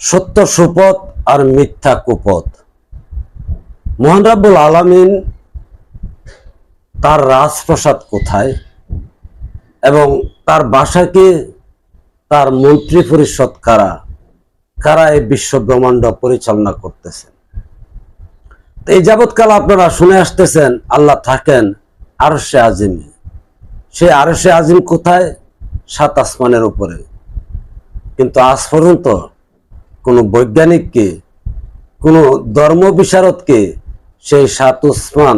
সত্য সুপথ আর মিথ্যা কুপথ। মোহন রাব্বুল আলমিন তার রাজপ্রসাদ কোথায় এবং তার বাসাকে তার মন্ত্রী পরিষদ কারা? কারা এই বিশ্ব ব্রহ্মাণ্ড পরিচালনা করতেছেন? এই যাবৎকাল আপনারা শুনে আসতেছেন, আল্লাহ থাকেন আরশে আজিমে। সে আরশে আজিম কোথায়? সাত আসমানের উপরে। কিন্তু আজ পর্যন্ত কোনো বৈজ্ঞানিককে, কোনো ধর্ম বিশারদকে সেই সাত আসমান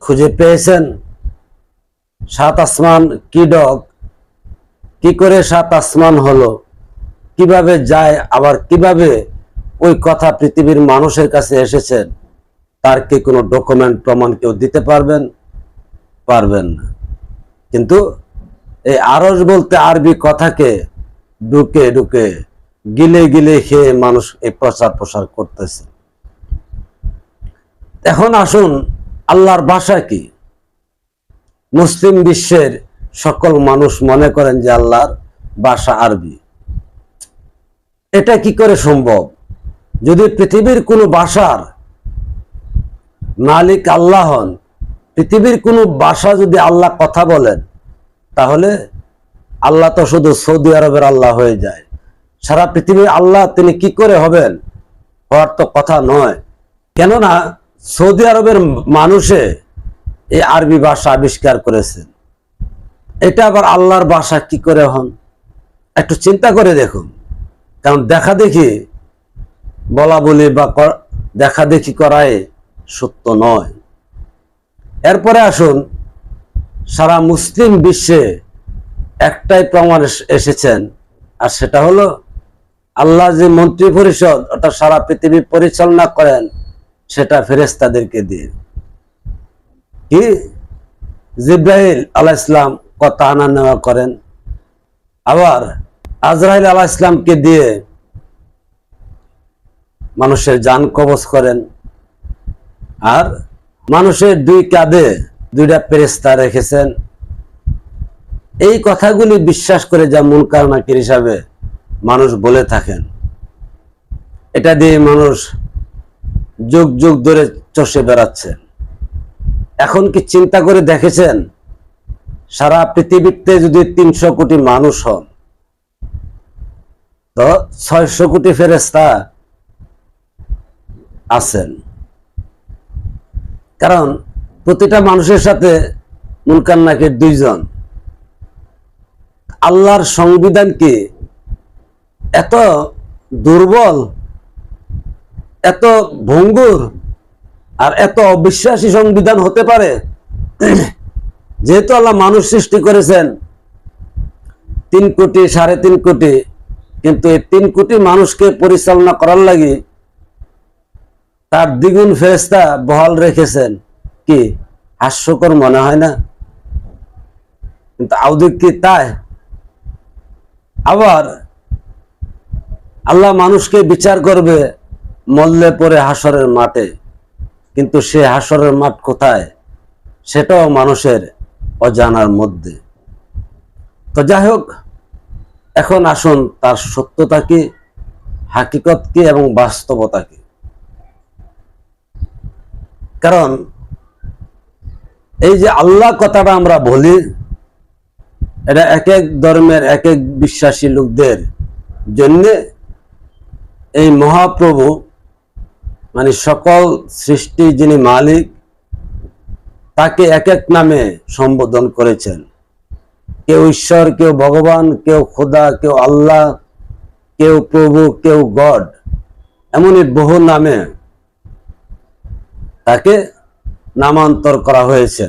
খুঁজে পেয়েছেন? সাত আসমান কি ডগ? কি করে সাত আসমান হলো? কীভাবে যায়, আবার কীভাবে ওই কথা পৃথিবীর মানুষের কাছে এসেছেন? তার কি কোনো ডকুমেন্ট প্রমাণ কেউ দিতে পারবেন? পারবেন না। কিন্তু এই আরস বলতে আরবি কথাকে ঢুকে ঢুকে গিলে গিলে খেয়ে মানুষ এই প্রচার প্রসার করতেছে। এখন আসুন, আল্লাহর ভাষা কি? মুসলিম বিশ্বের সকল মানুষ মনে করেন যে আল্লাহর ভাষা আরবি। এটা কি করে সম্ভব? যদি পৃথিবীর কোনো ভাষার মালিক আল্লাহ হন, পৃথিবীর কোনো ভাষা যদি আল্লাহ কথা বলেন, তাহলে আল্লাহ তো শুধু সৌদি আরবের আল্লাহ হয়ে যায়। সারা পৃথিবীর আল্লাহ তিনি কি করে হবেন? হওয়ার তো কথা নয়। কেননা সৌদি আরবের মানুষে এই আরবি ভাষা আবিষ্কার করেছেন। এটা আবার আল্লাহর ভাষা কি করে হন? একটু চিন্তা করে দেখুন। কারণ দেখা দেখি, বলা বলি বা দেখা দেখি করায় সত্য নয়। এরপরে আসুন, সারা মুসলিম বিশ্বে একটাই প্রমাণ এসেছেন, আর সেটা হলো আল্লাহ যে মন্ত্রী পরিষদ, অর্থাৎ সারা পৃথিবী পরিচালনা করেন, সেটা ফেরেস্তাদেরকে দিয়ে। কি? জিব্রাহিল আলাহ ইসলাম কথা আনা নেওয়া করেন। আবার আজরাইল আলাহ ইসলামকে দিয়ে মানুষের যান কবচ করেন। আর মানুষের দুই কাঁধে দুইটা পেরেস্তা রেখেছেন। এই কথাগুলি বিশ্বাস করে যা মূল কারণাকির হিসাবে মানুষ বলে থাকেন। এটা দিয়ে মানুষ যুগ যুগ ধরে চষে বেড়াচ্ছে। এখন কি চিন্তা করে দেখেছেন? সারা পৃথিবীতে যদি তিনশো কোটি মানুষ হন, তো ছয়শো কোটি ফেরেস্তা আছেন। কারণ প্রতিটা মানুষের সাথে মুনকার নাকির দুইজন। আল্লাহর সংবিধান কি? এত দুর্বল, এত ভঙ্গুর আর এত অবিশ্বাসী সংবিধান হতে পারে, যেহেতু আল্লাহ মানুষ সৃষ্টি করেছেন, তিন কোটি, সাড়ে তিন কোটি, কিন্তু এই তিন কোটি মানুষকে পরিচালনা করার লাগি তার দ্বিগুণ ফেরেস্তা বহাল রেখেছেন। কি? হাস্যকর মনে হয় না? কিন্তু আউদিক কি তাই। আবার আল্লাহ মানুষকে বিচার করবে মল্লে পরে হাসরের মাঠে। কিন্তু সে হাসরের মাঠ কোথায়? সেটাও মানুষের অজানার মধ্যে। তো যাই হোক, এখন আসুন তার সত্যতা কি, হাকিকত কি এবং বাস্তবতা কি? কারণ এই যে আল্লাহ কথাটা আমরা বলি, এটা এক এক ধর্মের এক এক বিশ্বাসী লোকদের জন্য এই মহাপ্রভু মানে সকল সৃষ্টি যিনি মালিক, তাকে এক এক নামে সম্বোধন করেছেন। কেউ ঈশ্বর, কেউ ভগবান, কেউ খোদা, কেউ আল্লাহ, কেউ প্রভু, কেউ গড এমনই বহু নামে তাকে নামান্তর করা হয়েছে।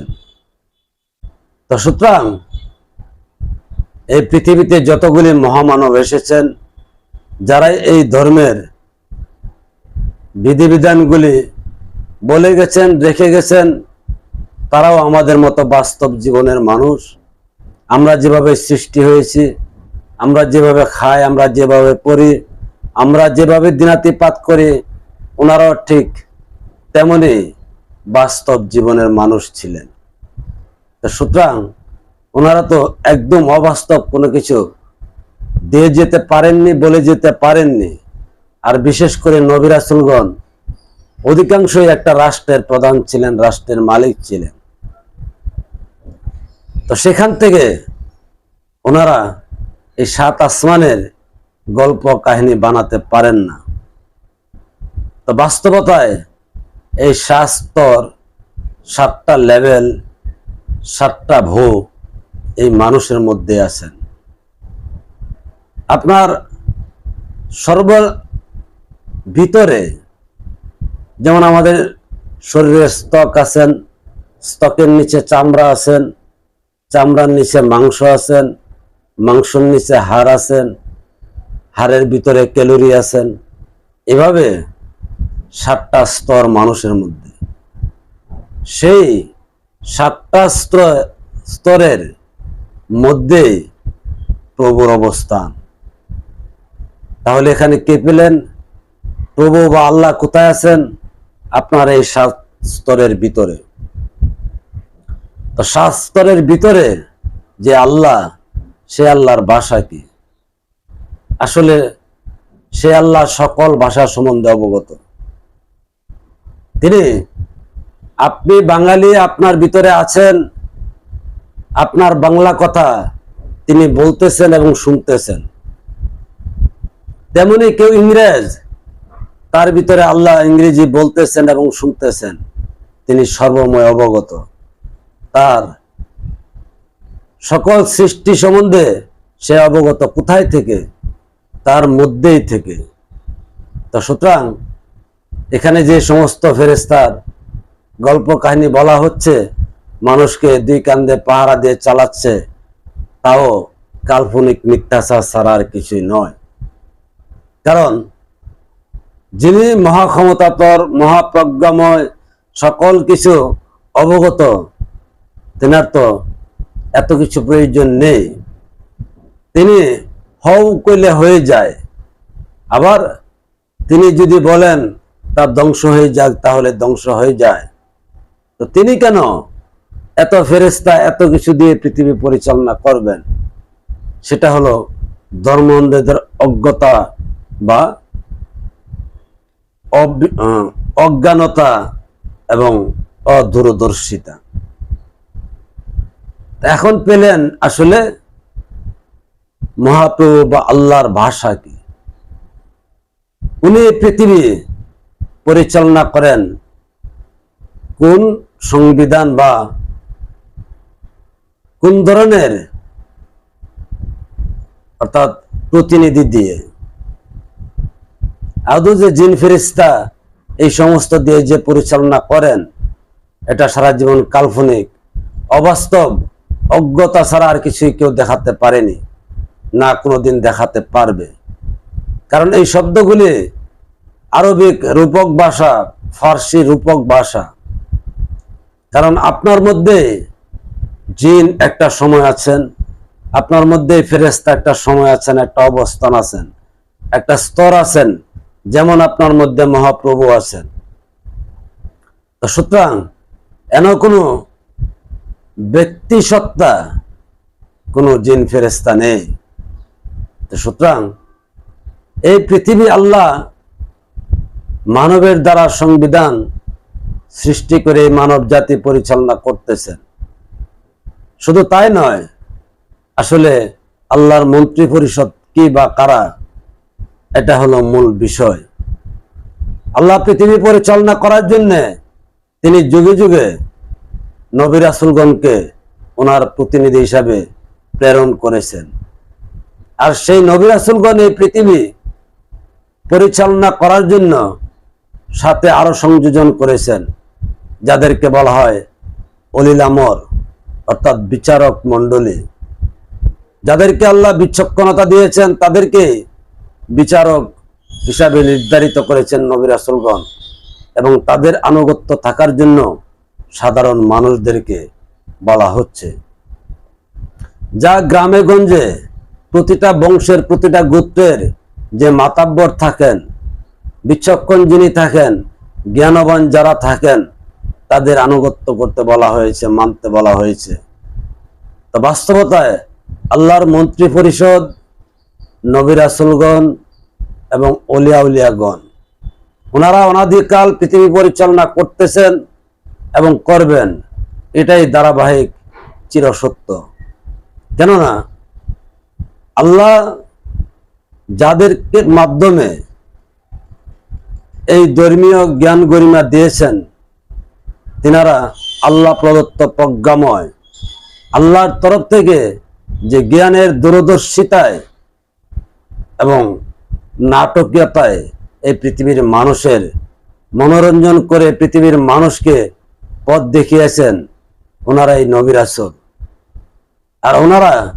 তো সুতরাং এই পৃথিবীতে যতগুলি মহামানব এসেছেন যারা এই ধর্মের বিধিবিধানগুলি বলে গেছেন, রেখে গেছেন, তারাও আমাদের মতো বাস্তব জীবনের মানুষ। আমরা যেভাবে সৃষ্টি হয়েছি, আমরা যেভাবে খাই, আমরা যেভাবে পড়ি, আমরা যেভাবে দিনাতিপাত করি, ওনারাও ঠিক তেমনি বাস্তব জীবনের মানুষ ছিলেন। সুতরাং ওনারা তো একদম অবাস্তব কোনো কিছু দিয়ে যেতে পারেননি বলে যেতে পারেননি। আর বিশেষ করে নবিরাসুলগণ অধিকাংশই একটা রাষ্ট্রের প্রধান ছিলেন, রাষ্ট্রের মালিক ছিলেন। তো সেখান থেকে ওনারা এই সাত আসমানের গল্প, কাহিনী বানাতে পারেন না। তো বাস্তবতায় এই শাস্তর সাতটা লেভেল, সাতটা ভূ এই মানুষের মধ্যে আছেন। আপনার সর্ব ভিতরে যেমন আমাদের শরীরের স্তক আছেন, স্তকের নিচে চামড়া আছেন, চামড়ার নিচে মাংস আছেন, মাংসর নিচে হাড় আছেন, হাড়ের ভিতরে ক্যালোরি আছেন, এভাবে সাতটা স্তর মানুষের মধ্যে। সেই সাতটা স্তর- স্তরের মধ্যে প্রভুর অবস্থান। তাহলে এখানে কে পেলেন? প্রভু বা আল্লাহ কোথায় আছেন? আপনার এই সাত স্তরের ভিতরে। তো সাত স্তরের ভিতরে যে আল্লাহ, সে আল্লাহর ভাষা কি? আসলে সে আল্লাহ সকল ভাষা সম্বন্ধে অবগত। তিনি আপনি বাঙালি, আপনার ভিতরে আছেন, আপনার বাংলা কথা তিনি বলতেছেন এবং শুনতেছেন। তেমনি কেউ ইংরেজ, তার ভিতরে আল্লাহ ইংরেজি বলতেছেন এবং শুনতেছেন। তিনি সর্বময় অবগত। তার সকল সৃষ্টি সম্বন্ধে সে অবগত কোথায় থেকে? তার মধ্যেই থেকে। তো সুতরাং, এখানে যে সমস্ত ফেরেস্তার গল্প কাহিনী বলা হচ্ছে, মানুষকে দুই কান্দে পাহারা দিয়ে চালাচ্ছে, তাও কাল্পনিক মিথ্যাচার ছাড়া আর কিছুই নয়। কারণ যিনি মহাক্ষমতাতর মহাপ্রজ্ঞাময় সকল কিছু অবগত, তেনার তো এত কিছু প্রয়োজন নেই। তিনি হও কইলে হয়ে যায়। আবার তিনি যদি বলেন তার ধ্বংস হয়ে যাক, তাহলে ধ্বংস হয়ে যায়। তো তিনি কেন এত ফেরেস্তা এত কিছু দিয়ে পৃথিবী পরিচালনা করবেন? সেটা হলো ধর্মন্ধের অজ্ঞতা বা অজ্ঞানতা এবং অদূরদর্শিতা। এখন পেলেন আসলে মহাপ্রভু বা আল্লাহর ভাষা কি? উনি পৃথিবী পরিচালনা করেন কোন সংবিধান বা কোন ধরনের অর্থাৎ প্রতিনিধি দিয়ে? আদৌ যে জিন ফেরিস্তা এই সমস্ত দিয়ে যে পরিচালনা করেন, এটা সারা জীবন কাল্পনিক, অবাস্তব, অজ্ঞতা ছাড়া আর কিছুই কেউ দেখাতে পারেনি, না কোনোদিন দেখাতে পারবে। কারণ এই শব্দগুলি আরবিক রূপক ভাষা, ফার্সি রূপক ভাষা। কারণ আপনার মধ্যে জিন একটা সময় আছেন, আপনার মধ্যে ফেরেস্তা একটা সময় আছেন, একটা অবস্থান আছেন, একটা স্তর আছেন যেমন আপনার মধ্যে মহাপ্রভু আছেন। সুতরাং, এন কোনো ব্যক্তি সত্তা কোনো জিন ফেরেস্তা নেই। সুতরাং, এই পৃথিবী আল্লাহ মানবের দ্বারা সংবিধান সৃষ্টি করে মানব জাতি পরিচালনা করতেছেন। শুধু তাই নয়, আসলে আল্লাহর মন্ত্রী পরিষদ কি বা কারা এটা হলো মূল বিষয়। আল্লাহ পৃথিবী পরিচালনা করার জন্য তিনি যুগে যুগে নবী রাসুলগণকে ওনার প্রতিনিধি হিসাবে প্রেরণ করেছেন। আর সেই নবী রাসুলগণ এই পৃথিবী পরিচালনা করার জন্য সাথে আরও সংযোজন করেছেন, যাদেরকে বলা হয় অলিল আমর, অর্থাৎ বিচারক মণ্ডলী। যাদেরকে আল্লাহ বিচক্ষণতা দিয়েছেন তাদেরকে বিচারক হিসাবে নির্ধারিত করেছেন নবী রাসুলগণ এবং তাদের আনুগত্য থাকার জন্য সাধারণ মানুষদেরকে বলা হচ্ছে। যা গ্রামে গঞ্জে প্রতিটা বংশের প্রতিটা গোত্রের যে মাতাব্বর থাকেন, বিচক্ষণ যিনি থাকেন, জ্ঞানবান যারা থাকেন, তাদের আনুগত্য করতে বলা হয়েছে, মানতে বলা হয়েছে। তো বাস্তবতায় আল্লাহর মন্ত্রী পরিষদ নবী রাসুলগণ এবং অলিয়া উলিয়াগণ। ওনারা অনাদিকাল পৃথিবী পরিচালনা করতেছেন এবং করবেন। এটাই ধারাবাহিক চিরসত্য। কেননা আল্লাহ যাদেরকে মাধ্যমে এই ধর্মীয় জ্ঞান গরিমা দিয়েছেন, তিনারা আল্লাহ প্রদত্ত প্রজ্ঞাময়। আল্লাহর তরফ থেকে যে জ্ঞানের দূরদর্শিতায় এবং নাটকীয়তায় এই পৃথিবীর মানুষের মনোরঞ্জন করে পৃথিবীর মানুষকে পথ দেখিয়েছেন ওনারা এই নবীর আর ওনারা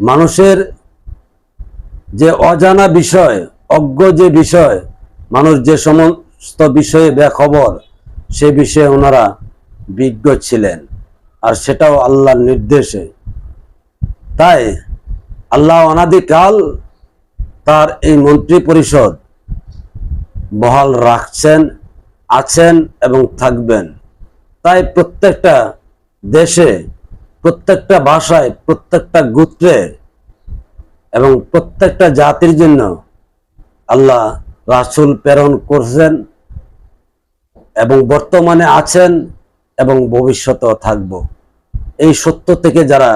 মানুষের যে অজানা বিষয়, অজ্ঞ যে বিষয়, মানুষ যে সমস্ত বিষয়ে বেখবর, সে বিষয়ে ওনারা বিজ্ঞ ছিলেন। আর সেটাও আল্লাহর নির্দেশে। তাই আল্লাহ অনাদিকাল তার এই মন্ত্রী পরিষদ বহাল রাখছেন, আছেন এবং থাকবেন। তাই প্রত্যেকটা দেশে, প্রত্যেকটা ভাষায়, প্রত্যেকটা গোত্রে এবং প্রত্যেকটা জাতির জন্য আল্লাহ রাসূল প্রেরণ করছেন এবং বর্তমানে আছেন এবং ভবিষ্যতেও থাকব। এই সত্য থেকে যারা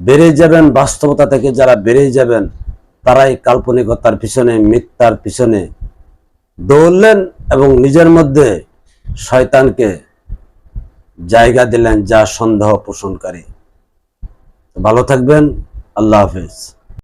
বেড়ে যাবেন, বাস্তবতা থেকে যারা বেড়ে যাবেন তারাই কাল্পনিকতার পিছনে, মিথ্যার পিছনে দৌড়লেন এবং নিজের মধ্যে শয়তানকে জায়গা দিলেন যা সন্দেহ পোষণকারী। ভালো থাকবেন, আল্লাহ হাফিজ।